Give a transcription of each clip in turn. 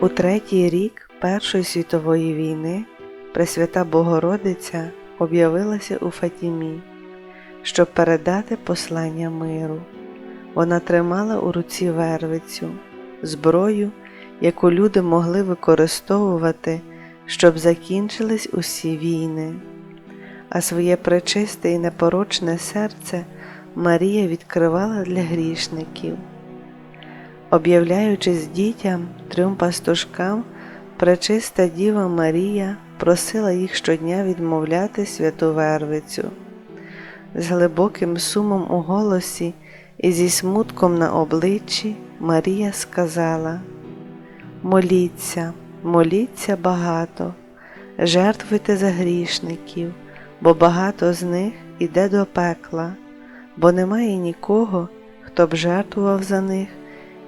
У третій рік Першої світової війни Пресвята Богородиця об'явилася у Фатімі, щоб передати послання миру. Вона тримала у руці вервицю, зброю, яку люди могли використовувати, щоб закінчились усі війни, а своє пречисте і непорочне серце Марія відкривала для грішників. Об'являючись дітям, трьом пастушкам, пречиста Діва Марія просила їх щодня відмовляти святу Вервицю. З глибоким сумом у голосі і зі смутком на обличчі Марія сказала: Моліться, моліться багато, жертвуйте за грішників, бо багато з них іде до пекла, бо немає нікого, хто б жертвував за них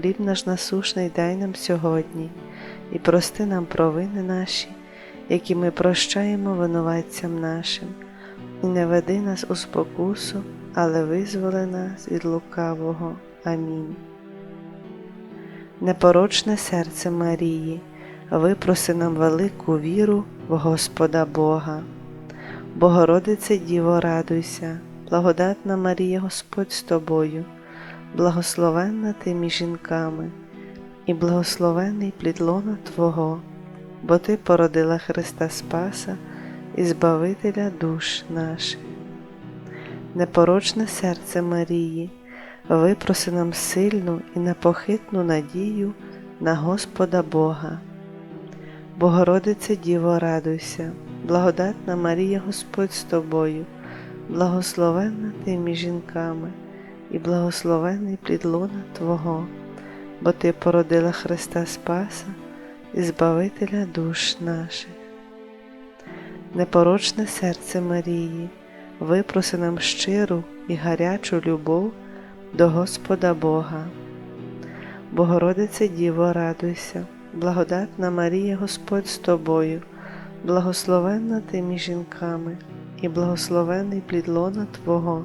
Хліб наш насушний дай нам сьогодні, і прости нам провини наші, які ми прощаємо винуватцям нашим, і не веди нас у спокусу, але визволи нас від лукавого. Амінь. Непорочне серце Марії, випроси нам велику віру в Господа Бога. Богородице Діво, радуйся, благодатна Марія Господь з тобою, благословенна ти між жінками, і благословенний плід лона Твого, бо Ти породила Христа Спаса і Збавителя душ наших. Непорочне серце Марії, випроси нам сильну і непохитну надію на Господа Бога. Богородице Діво, радуйся, благодатна Марія Господь з тобою, благословенна ти між жінками, і благословений плід лона Твого, бо Ти породила Христа Спаса і Збавителя душ наших. Непорочне серце Марії, випроси нам щиру і гарячу любов до Господа Бога. Богородице Діво, радуйся, благодатна Марія Господь з тобою, благословенна ти між жінками, і благословений плід лона Твого,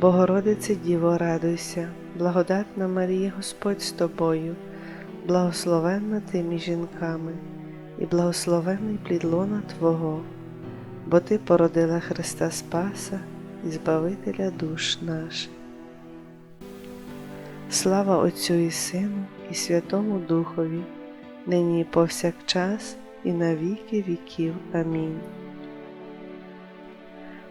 Богородице Діво, радуйся, благодатна Марія Господь з тобою, благословенна ти між жінками, і благословенний плід лона Твого, бо Ти породила Христа Спаса і Збавителя душ наших. Слава Отцю і Сину, і Святому Духові, нині і повсякчас, і на віки віків. Амінь.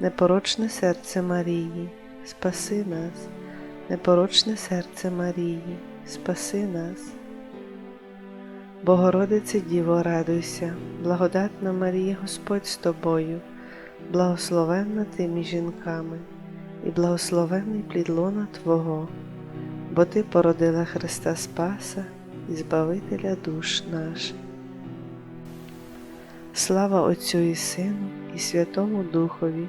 непорочне серце Марії, спаси нас, непорочне серце Марії, спаси нас. Богородице Діво, радуйся, благодатна Марія, Господь з тобою, благословенна ти між жінками, і благословенний плід лона Твого, бо Ти породила Христа Спаса і Збавителя душ наших. Слава Отцю і Сину, і Святому Духові,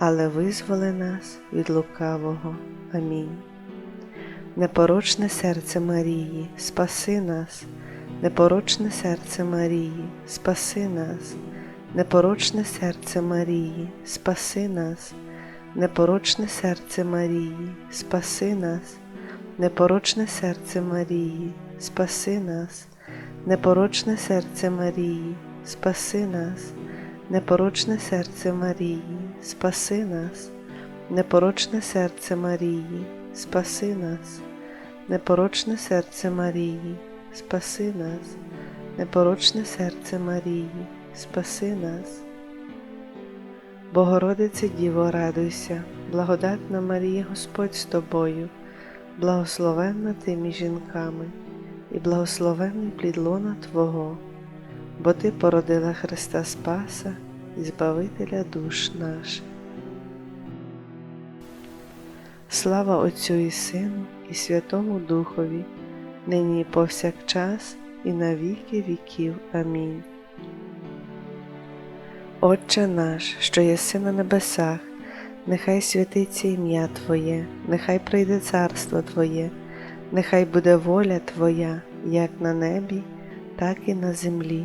але визволи нас від лукавого. Амінь. Непорочне серце Марії, спаси нас, непорочне серце Марії, спаси нас, непорочне серце Марії, спаси нас, непорочне серце Марії, спаси нас, непорочне серце Марії, спаси нас, непорочне серце Марії, спаси нас, непорочне серце Марії, спаси нас, непорочне серце Марії, спаси нас, непорочне серце Марії, спаси нас, непорочне серце Марії, спаси нас. Богородице Діво, радуйся, благодатна Марія, Господь з тобою, благословенна ти між жінками, і благословенний плід лона Твого, бо Ти породила Христа Спаса Збавителя душ наших. Слава Отцю і Сину, і Святому Духові, нині і повсякчас, і на віки віків. Амінь. Отче наш, що єси на небесах, нехай святиться ім'я Твоє, нехай прийде царство Твоє, нехай буде воля Твоя, як на небі, так і на землі.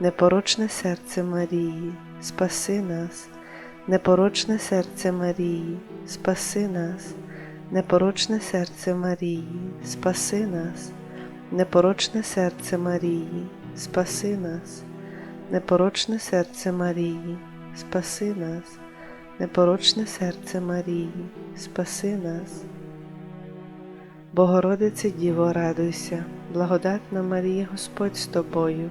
непорочне серце Марії, спаси нас, непорочне серце Марії, спаси нас, непорочне серце Марії, спаси нас, непорочне серце Марії, спаси нас, непорочне серце Марії, спаси нас, непорочне серце Марії, спаси нас. Богородице Діво, радуйся, благодатна Марія, Господь з тобою,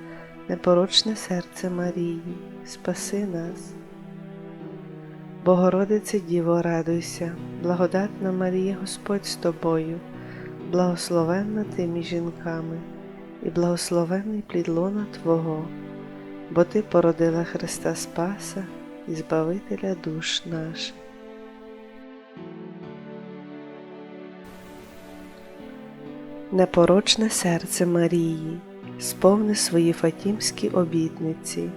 непорочне серце Марії, спаси нас. Богородице Діво, радуйся, благодатна Марія, Господь з тобою, благословенна ти між жінками, і благословенний плід лона Твого, бо Ти породила Христа Спаса і Збавителя душ наших. Непорочне серце Марії, сповни свої фатімські обітниці.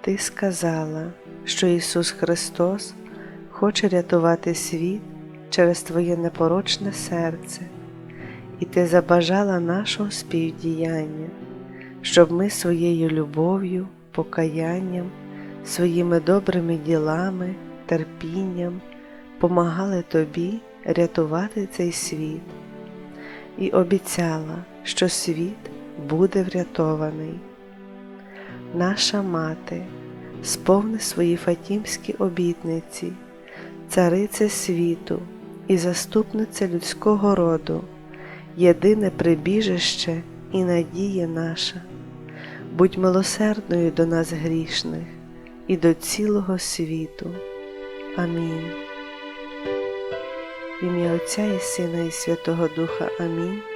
Ти сказала, що Ісус Христос хоче рятувати світ через Твоє непорочне серце, і Ти забажала нашого співдіяння, щоб ми своєю любов'ю, покаянням, своїми добрими ділами, терпінням помагали Тобі рятувати цей світ і обіцяла, що світ буде врятований. Наша мати сповни свої фатімські обітниці, цариця світу і заступниця людського роду, єдине прибіжище і надія наша. Будь милосердною до нас грішних і до цілого світу. Амінь. В ім'я Отця і Сина і Святого Духа Амінь.